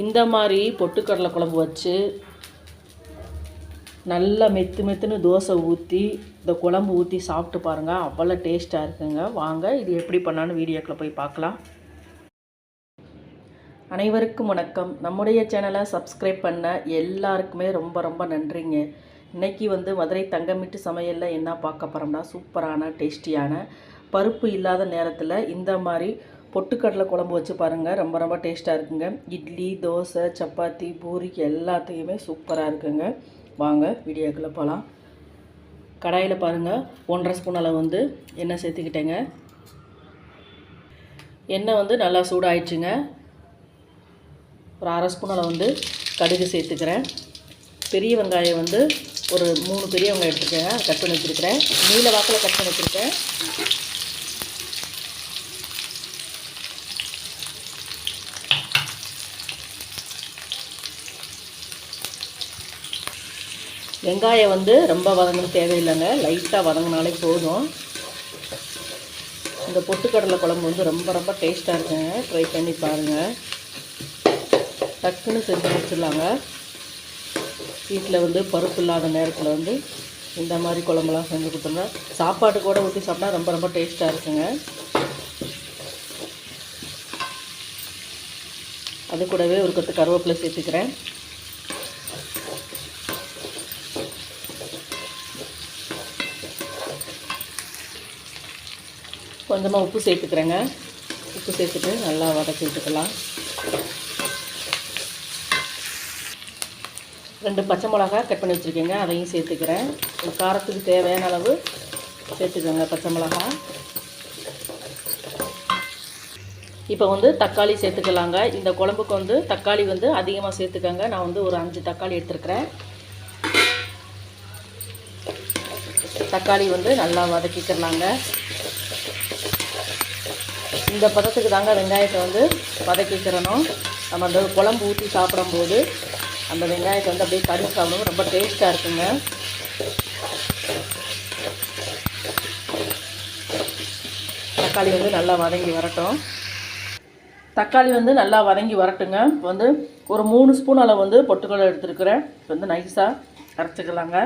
இந்த மாதிரி பொட்டுக்கடலை குழம்பு வச்சு நல்லா மெத்து மெத்துன்னு தோசை ஊற்றி இந்த குழம்பு ஊற்றி சாப்பிட்டு பாருங்கள் அவ்வளோ டேஸ்ட்டாக இருக்குங்க. வாங்க இது எப்படி பண்ணான்னு வீடியோக்கில் போய் பார்க்கலாம். அனைவருக்கும் வணக்கம். நம்முடைய சேனலை சப்ஸ்கிரைப் பண்ண எல்லாருக்குமே ரொம்ப ரொம்ப நன்றிங்க. இன்னைக்கு வந்து மதுரை தங்கமிட்டு சமையலில் என்ன பார்க்க போகிறோம்னா சூப்பரான டேஸ்டியான பருப்பு இல்லாத நேரத்தில் இந்த மாதிரி பொட்டுக்கடலை குழம்பு வச்சு பாருங்கள் ரொம்ப ரொம்ப டேஸ்ட்டாக இருக்குங்க. இட்லி தோசை சப்பாத்தி பூரிக்கு எல்லாத்தையுமே சூப்பராக இருக்குங்க. வாங்க வீடியோக்குள்ளே போகலாம் கடாயில் பாருங்கள் ஒன்றரை ஸ்பூன் அளவு வந்து எண்ணெய் சேர்த்துக்கிட்டேங்க. எண்ணெய் வந்து நல்லா சூடாயிடுச்சுங்க. ஒரு அரை ஸ்பூன் அளவு வந்து கடுகு சேர்த்துக்கிறேன். பெரிய வெங்காயம் வந்து ஒரு மூணு பெரிய வெங்காயம் கட் பண்ணி வச்சுருக்கிறேன். நீல வாக்கில் கட் பண்ணி வச்சுருக்கேன். வெங்காயம் வந்து ரொம்ப வதங்கணும் தேவையில்லைங்க. லைட்டாக வதங்கினாலே போதும். இந்த பொட்டுக்கடலை குழம்பு வந்து ரொம்ப ரொம்ப டேஸ்ட்டாக இருக்குங்க. ட்ரை பண்ணி பாருங்கள் டக்குன்னு செஞ்சு வச்சிடலாங்க வீட்டில் வந்து பருப்பு இல்லாத நேரத்தில் வந்து இந்த மாதிரி குழம்புலாம் செஞ்சு கொடுத்தோம்னா சாப்பாட்டு கூட ஊற்றி சாப்பிட்டா ரொம்ப ரொம்ப டேஸ்ட்டாக இருக்குங்க. அது கூடவே ஒரு கற்று கருவேப்பிலை சேர்த்துக்கிறேன். கொஞ்சமாக உப்பு சேர்த்துக்கிறேங்க. உப்பு சேர்த்துட்டு நல்லா வதக்கி விட்டுக்கலாம். ரெண்டு பச்சை மிளகா கட் பண்ணி வச்சுருக்கேங்க. அதையும் சேர்த்துக்கிறேன். ஒரு காரத்துக்கு தேவையான அளவு சேர்த்துக்கோங்க பச்சை மிளகா. இப்போ வந்து தக்காளி சேர்த்துக்கலாங்க. இந்த குழம்புக்கு வந்து தக்காளி வந்து அதிகமாக சேர்த்துக்கோங்க. நான் வந்து ஒரு அஞ்சு தக்காளி எடுத்துருக்கிறேன். தக்காளி வந்து நல்லா வதக்கிக்கிறலாங்க இந்த பதத்துக்கு தாங்க வெங்காயத்தை வந்து வதக்கிக்கிறணும் நம்ம அந்த குழம்பு ஊற்றி சாப்பிடும்போது அந்த வெங்காயத்தை வந்து அப்படியே கடிச்சு சாப்பிடும்போது ரொம்ப டேஸ்ட்டாக இருக்குங்க. தக்காளி வந்து நல்லா வதங்கி வரட்டும். தக்காளி வந்து நல்லா வதங்கி வரட்டுங்க. வந்து ஒரு மூணு ஸ்பூன் அளவு வந்து பொட்டுக்கடலை எடுத்துருக்குறேன். வந்து நைஸாக அரைச்சிக்கலாங்க.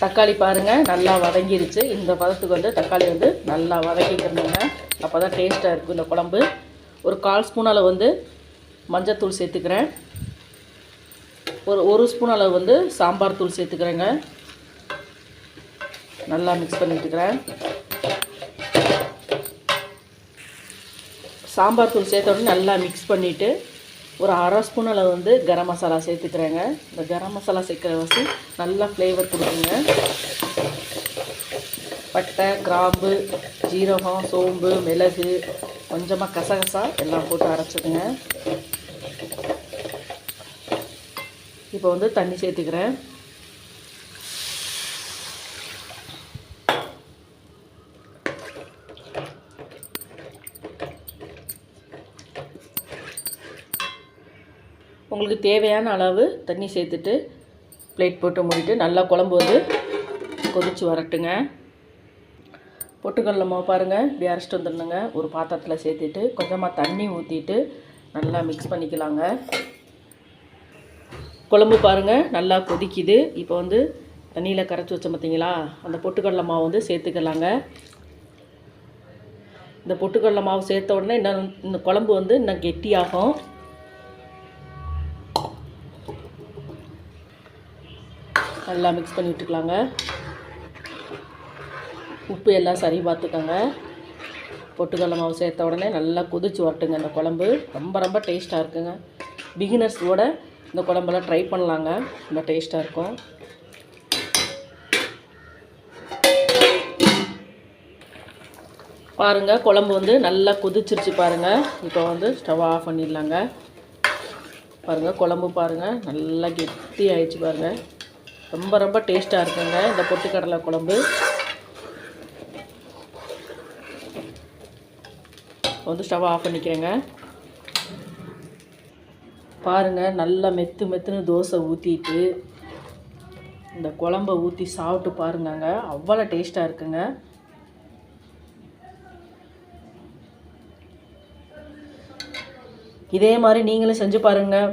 தக்காளி பாருங்கள் நல்லா வதங்கிருச்சு. இந்த பதத்துக்கு வந்து தக்காளி வந்து நல்லா வதக்கிக்கிறணுங்க அப்போ தான் டேஸ்ட்டாக இருக்கும் இந்த குழம்பு. ஒரு கால் ஸ்பூன் அளவு வந்து மஞ்சத்தூள் சேர்த்துக்கிறேன். ஒரு ஒரு ஸ்பூன் அளவு வந்து சாம்பார் தூள் சேர்த்துக்கிறேங்க. நல்லா மிக்ஸ் பண்ணிட்டுக்கிறேன். சாம்பார் தூள் சேர்த்த உடனே நல்லா மிக்ஸ் பண்ணிவிட்டு ஒரு அரை ஸ்பூன் அளவு வந்து கரம் மசாலா சேர்த்துக்கிறேங்க. இந்த கரம் மசாலா சேர்க்குற வச்சு நல்லா ஃப்ளேவர் கொடுக்குங்க. பட்டை கிராம்பு ஜீரகம் சோம்பு மிளகு கொஞ்சமாக கசகசா எல்லாம் போட்டு அரைச்சிடுங்க. இப்போ வந்து தண்ணி சேர்த்துக்கிறேன். உங்களுக்கு தேவையான அளவு தண்ணி சேர்த்துட்டு பிளேட் போட்டு மூடிட்டு நல்லா குழம்பு வந்து கொதித்து வரட்டுங்க. பொட்டுக்கடலை மாவு பாருங்கள் இப்படி அரைச்சிட்டு வந்துடணுங்க. ஒரு பாத்திரத்தில் சேர்த்துட்டு கொஞ்சமாக தண்ணி ஊற்றிட்டு நல்லா மிக்ஸ் பண்ணிக்கலாங்க. குழம்பு பாருங்கள் நல்லா கொதிக்குது. இப்போ வந்து தண்ணியில் கரைச்சி வச்சோம் பார்த்தீங்களா அந்த பொட்டுக்கடல மாவு வந்து சேர்த்துக்கலாங்க. இந்த பொட்டுக்கடலை மாவு சேர்த்த உடனே இன்னும் இந்த குழம்பு வந்து இன்னும் கெட்டியாகும். நல்லா மிக்ஸ் பண்ணி விட்டுக்கலாங்க. உப்பு எல்லாம் சரி பார்த்துக்கோங்க. பொட்டுக்கடலை மாவு சேர்த்த உடனே நல்லா கொதிச்சு வரட்டுங்க இந்த குழம்பு. ரொம்ப ரொம்ப டேஸ்ட்டாக இருக்குங்க. பிகினர்ஸோட இந்த குழம்பெல்லாம் ட்ரை பண்ணலாங்க. ரொம்ப டேஸ்ட்டாக இருக்கும். பாருங்கள் குழம்பு வந்து நல்லா கொதிச்சிருச்சு பாருங்கள் இப்போ வந்து ஸ்டவ் ஆஃப் பண்ணிடலாங்க. பாருங்கள் குழம்பு பாருங்கள் நல்லா கெட்டி ஆயிடுச்சு பாருங்கள் ரொம்ப ரொம்ப டேஸ்ட்டாக இருக்குங்க இந்த பொட்டுக்கடலை குழம்பு. வந்து ஸ்டவ் ஆஃப் பண்ணிக்கிறேங்க. பாருங்கள் நல்லா மெத்து மெத்துன்னு தோசை ஊற்றிட்டு இந்த குழம்ப ஊற்றி சாப்பிட்டு பாருங்கங்க. அவ்வளோ டேஸ்ட்டாக இருக்குங்க. இதே மாதிரி நீங்களும் செஞ்சு பாருங்கள்